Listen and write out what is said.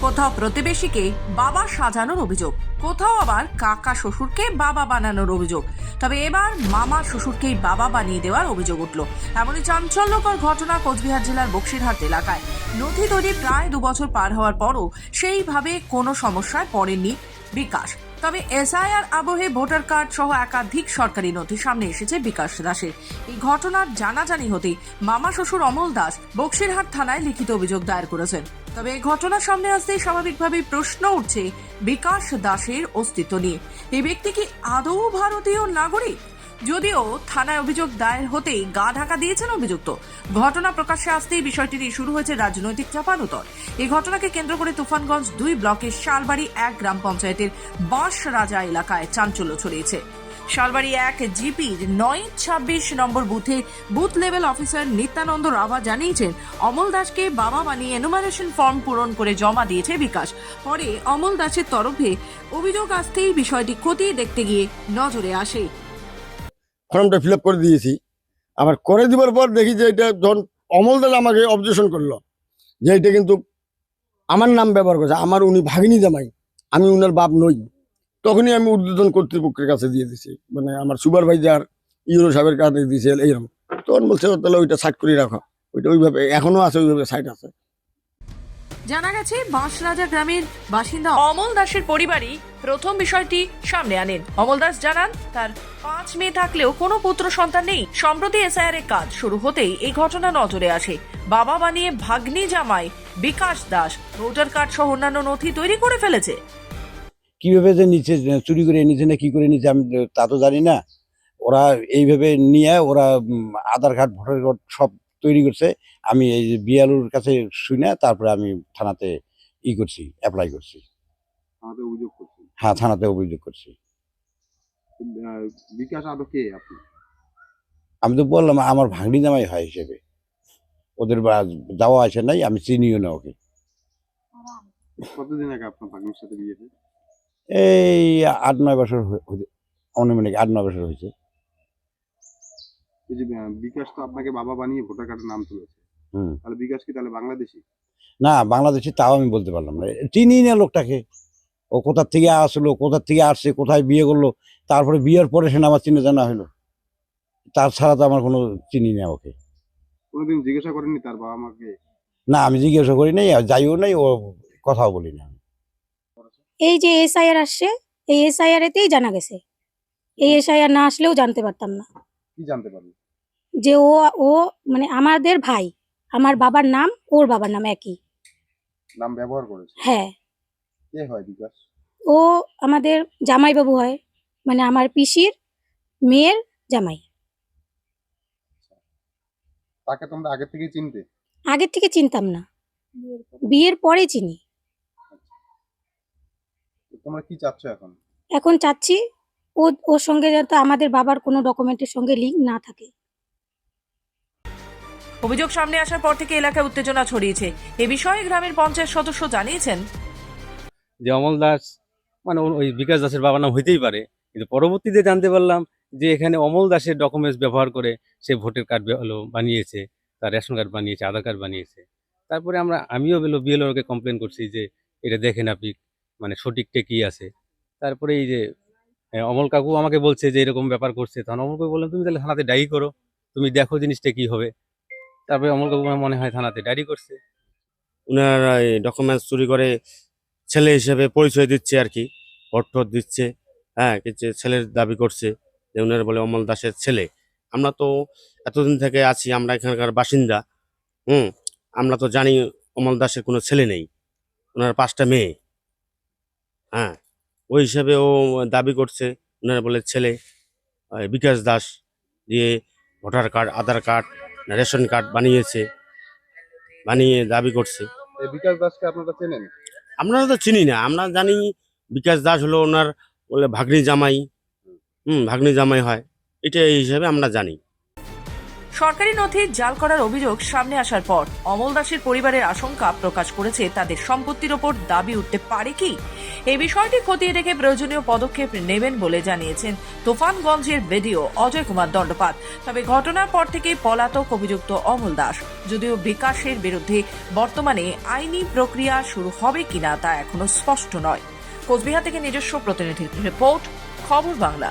কোথাও প্রতিবেশীকে বাবা সাজানোর অভিযোগ, কোথাও আবার কাকা শ্বশুরকে বাবা বানানোর অভিযোগ। তবে এবার মামা শ্বশুরকেই বাবা বানিয়ে দেওয়ার অভিযোগ উঠল। এমনই চাঞ্চল্যকর ঘটনা কোচবিহার জেলার বক্সিরহাট এলাকায়। নথি তৈরি প্রায় দুবছর পার হওয়ার পরও সেইভাবে কোনো সমস্যায় পড়েননি বিকাশ। তবে এসআইআর আবহে ভোটার কার্ড সহ একাধিক সরকারি নথি সামনে এসেছে বিকাশ দাসের। এই ঘটনার জানাজানি হতে মামা শ্বশুর অমল দাস বক্সিরহাট থানায় লিখিত অভিযোগ দায়ের করেছেন। তবে এই ঘটনা সামনে আসতেই স্বাভাবিকভাবেই প্রশ্ন উঠছে বিকাশ দাসের অস্তিত্ব নিয়ে। এই ব্যক্তি কি আদৌ ভারতীয় নাগরিক? যদিও থানায় অভিযোগ দায়ের হতেই গা ঢাকা দিয়েছেন অভিযুক্ত। ঘটনা প্রকাশ্যে আসতেই বিষয়টি নিয়ে শুরু হয়েছে রাজনৈতিক চাপানুতর। এই ঘটনাকে কেন্দ্র করে তুফানগঞ্জ দুই ব্লকের শালবাড়ি এক গ্রাম পঞ্চায়েতের বাঁশ রাজা এলাকায় চাঞ্চল্য ছড়িয়েছে। শালবাড়ি এক জিপির নয় ছাব্বিশ নম্বর বুথে booth level officer Nityananda Rava জানিয়েছেন, অমল দাসকে বাবা বানিয়ে এনুমারেশন ফর্ম পূরণ করে জমা দিয়েছে বিকাশ। পরে অমল দাসের তরফে অভিযোগ আসতেই বিষয়টি খতিয়ে দেখতে গিয়ে নজরে আসে। ফর্মটা ফিল করে দিয়েছি। আবার করে দেওয়ার পর দেখি যে এটা যখন অমলদাল আমাকে অবজেকশন করল, যে এটা কিন্তু আমার নাম ব্যবহার করছে, আমার উনি ভাগিনী জামাই, আমি উনার বাপ নই। তখনই আমি উদ্বোধন কর্তৃপক্ষের কাছে দিয়ে দিছি মানে আমার সুপারভাইজার ইউরো সাহেবের কাছে দিয়েছে, এইরকম। তখন বলছে, তাহলে ওইটা সাইড করে রাখো। ওইটা ওইভাবে, এখনও আছে, ওইভাবে সাইড আছে। জানা গেছে, বাঁশরাজা গ্রামের বাসিন্দা অমল দাসের পরিবারই প্রথম বিষয়টি সামনে আনেন। অমল দাস জানান, তার পাঁচ মেয়ে থাকলেও কোনো পুত্র সন্তান নেই। সম্প্রতি এসআইআর এর কাজ শুরু হতেই এই ঘটনা নজরে আসে। বাবা বানিয়ে ভাগ্নি জামাই বিকাশ দাস ভোটার কার্ড সহ অন্যান্য নথি তৈরি করে ফেলেছে। কীভাবে যে নিচে, চুরি করে নিচে না কি করে নিচে আমি তা তো জানি না। ওরা এইভাবে নিয়ে ওরা আধার কার্ড, ভোটার কার্ড সব তৈরি করছে। আমি এই যে বিয়ালুর কাছে শুনে তারপরে আমি থানাতে ই করছি অ্যাপ্লাই করছি। হ্যাঁ থানাতে অভিযোগ করছি। বিকাশ আদৌ কে আপনি? আমি তো বললাম আমার ভাগ্নি জামাই হয় হিসেবে। ওদের বা- যাওয়া আসে নাই আমি চিনিও না ওকে। কতদিন আগে আপনার ভাগ্নের সাথে বিয়ে এই আট নয় বছর হয়ে- অনুমানিক আট নয় বছর হয়েছে। এই যে বিকাশ তো আপনাকে বাবা বানিয়ে ভোটার কার্ডের নাম তুলেছে। হুম। তাহলে বিকাশ কি তাহলে বাংলাদেশি? না বাংলাদেশি তাও আমি বলতে পারলাম না। চিনি না লোকটাকে। ও কোথা থেকে আসলো কোথা থেকে আসছে কোথায় বিয়ে করল তারপরে বিয়ের পরে সে আমার চিনে জানা হলো। তার ছাড়া তো আমার কোনো চিনি না ওকে। কোনোদিন জিজ্ঞাসা করেননি তার বাবা মাকে? না আমি জিজ্ঞাসা করি নাই আর যাইও নাই ও কথাও বলি না। এই যে এসআইআর আসছে এই এসআইআর এতেই জানা গেছে। এই এসআইআর না আসলেও জানতে পারতাম না। কি জানতে পারবেন যে ও ও মানে আমাদের ভাই আমার বাবার নাম ওর বাবার নাম একই। নাম ব্যবহার করেছে? হ্যাঁ। কে হয় বিকাশ? ও আমাদের জামাইবাবু হয় মানে আমার পিসির মেয়ের জামাই। তাকে তোমরা আগে থেকেই চিনতে? আগের থেকে চিনতাম না। বিয়ের পরে চিনি। তোমরা কি চাচ্ছ এখন? এখন চাচ্ছি ও ওর সঙ্গে যাতে আমাদের বাবার কোনো ডকুমেন্টের সঙ্গে লিঙ্ক না থাকে। অভিযোগ সামনে আসার পর থেকে এলাকায় উত্তেজনা ছড়িয়েছে। এ বিষয়ে গ্রামের পঞ্চায়েত সদস্য জানিয়েছেন। যে অমল দাস মানে ওই বিকাশ দাসের বাবার নাম হইতেই পারে, কিন্তু পরবর্তীতে জানতে পারলাম যে এখানে অমল দাসের ডকুমেন্টস ব্যবহার করে সে ভোটার কার্ড বানিয়েছে, তার রেশন কার্ড বানিয়েছে, আধার কার্ড বানিয়েছে। তারপরে আমরা, আমিও বেলো বিএলওকে কমপ্লেন করছি যে এটা দেখেন আপনি মানে সঠিকটা কী আছে। তারপরে এই যে অমল কাকু আমাকে বলছে যে এরকম ব্যাপার করছে। তখন অমল কাকু বললাম তুমি তাহলে থানাতে ডায়েরি করো, তুমি দেখো জিনিসটা কী হবে। তারপরে অমল কাকু মনে হয় থানাতে ডায়েরি করছে। ওনারা ডকুমেন্টস চুরি করে ছেলে হিসেবে পরিচয় দিচ্ছে আর কি টোট দিচ্ছে হ্যাঁ কিছু ছেলের দাবি করছে যে ওনারা বলে অমল দাসের ছেলে। আমরা তো এতদিন থেকে আছি, আমরা এখানকার বাসিন্দা, হুম, আমরা তো জানি অমল দাসের কোনো ছেলে নেই ওনার পাঁচটা মেয়ে। হ্যাঁ ওই হিসাবে ও দাবি করছে ওনারা বলে ছেলে বিকাশ দাস দিয়ে voter card, Aadhaar card ration card বানিয়েছে বানিয়ে দাবি করছে। এই বিকাশ দাসকে আপনারা চেনেন? আমরা তো চিনি না আমরা জানি বিকাশ দাস হলো ওনার বলে ভাগ্নি জামাই। হুম ভাগ্নি জামাই হয়। এটা এই হিসাবে আমরা জানি। সরকারি নথি জাল করার অভিযোগ সামনে আসার পর অমল দাসের পরিবারের আশঙ্কা প্রকাশ করেছে, তাদের সম্পত্তির ওপর দাবি উঠতে পারে কি? এই বিষয়টি খতিয়ে দেখে প্রয়োজনীয় পদক্ষেপ নেবেন বলে জানিয়েছেন তুফানগঞ্জের ভিডিও অজয় কুমার দণ্ডপাত। তবে ঘটনার পর থেকে পলাতক অভিযুক্ত অমল দাস, যদিও বিকাশের বিরুদ্ধে বর্তমানে আইনি প্রক্রিয়া শুরু হবে কিনা তা এখনও স্পষ্ট নয়। কোচবিহার থেকে নিজস্ব প্রতিনিধির রিপোর্ট, খবর বাংলা।